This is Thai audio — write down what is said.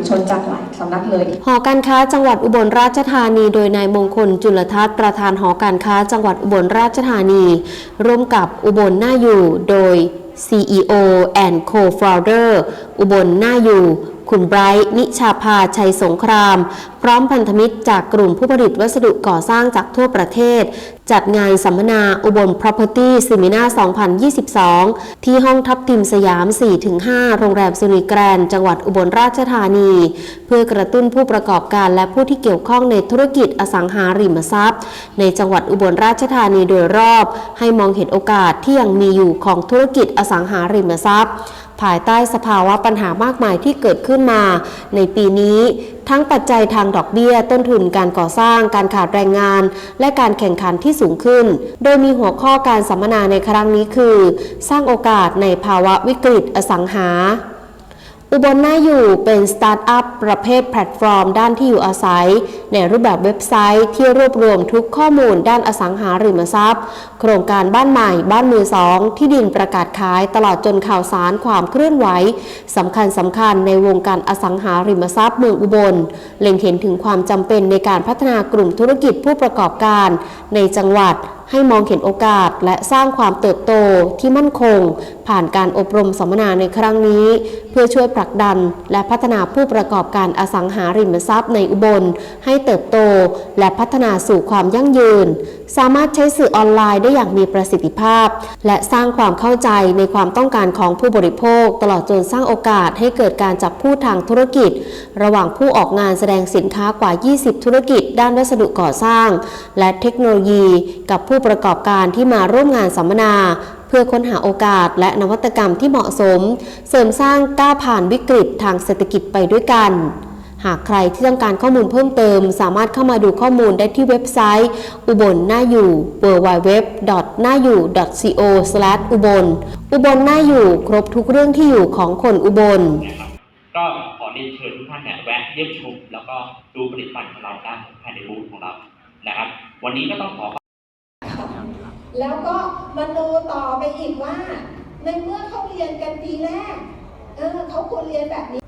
วลชนจากหลายสำนักเลย หอการค้าจังหวัดอุบลราชธานี โดยนายมงคลจุลทัศน์ประธานหอการค้าจังหวัดอุบลราชธานี ร่วมกับอุบลน่าอยู่โดย CEO and Co-founder อุบลน่าอยู่ คุณไบรท์นิชาภาชัยสงคราม พร้อมพันธมิตรจากกลุ่มผู้ผลิตวัสดุก่อสร้างจากทั่วประเทศ จัดงานสัมมนาอุบล Property Seminar 2022 ที่ห้องทับทิมสยาม 4-5 โรงแรมสิริแกรน จังหวัดอุบลราชธานี เพื่อกระตุ้นผู้ประกอบการและผู้ที่เกี่ยวข้องในธุรกิจอสังหาริมทรัพย์ ในจังหวัดอุบลราชธานีโดยรอบ ให้มองเห็นโอกาสที่ยังมีอยู่ของธุรกิจอสังหาริมทรัพย์ ภายใต้สภาวะปัญหามากมายที่เกิดขึ้นมา ในปีนี้ ทั้งปัจจัยทางดอกเบี้ย ต้นทุนการก่อสร้าง การขาดแรงงาน และการแข่งขันที่สูงขึ้น โดยมีหัวข้อการสัมมนาในครั้งนี้คือ สร้างโอกาสในภาวะวิกฤตอสังหา อุบลน่าอยู่เป็นสตาร์ทอัพประเภทแพลตฟอร์มด้านที่อยู่อาศัย ในรูปแบบเว็บไซต์ที่รวบรวมทุกข้อมูลด้านอสังหาริมทรัพย์ โครงการบ้านใหม่บ้านมือสองที่ดินประกาศขายตลอดจนข่าวสารความเคลื่อนไหวสำคัญสำคัญในวงการอสังหาริมทรัพย์เมืองอุบล เล็งเห็นถึงความจำเป็นในการพัฒนากลุ่มธุรกิจผู้ประกอบการ ในจังหวัด ให้มองเห็นโอกาสและสร้างความเติบโตที่มั่นคง ผ่านการอบรมสัมมนาในครั้งนี้ เพื่อช่วยผลักดันและพัฒนาผู้ประกอบการอสังหาริมทรัพย์ในอุบล ให้เติบโต และพัฒนาสู่ความยั่งยืน สามารถใช้สื่อออนไลน์ได้อย่างมีประสิทธิภาพ และสร้างความเข้าใจในความต้องการของผู้บริโภค ตลอดจนสร้างโอกาสให้เกิดการจับผู้ทางธุรกิจ ระหว่างผู้ออกงานแสดงสินค้ากว่า 20 ธุรกิจ ด้านวัสดุก่อสร้าง และเทคโนโลยี กับผู้ประกอบการที่มาร่วมงานสัมมนา เพื่อค้นหาโอกาสและนวัตกรรมที่เหมาะสม เสริมสร้างก้าวผ่านวิกฤตทางเศรษฐกิจไปด้วยกัน หากใครที่ต้องการข้อมูลเพิ่มเติม สามารถเข้ามาดูข้อมูลได้ที่เว็บไซต์ อุบลน่าอยู่ www. น่าอยู่ co. อุบลอุบลน่าอยู่ครบทุกเรื่องที่อยู่ของคนอุบลนะครับก็ขอเรียนเชิญทุกท่านเนี่ยแวะเยี่ยมชม แล้วก็ดูผลิตภัณฑ์ของเราได้ภายในบูธของเรานะครับ วันนี้ก็ต้องขอ แล้วก็มโนต่อไปอีกว่า ในเมื่อเขาเรียนกันปีแรก เออเขาควรเรียนแบบนี้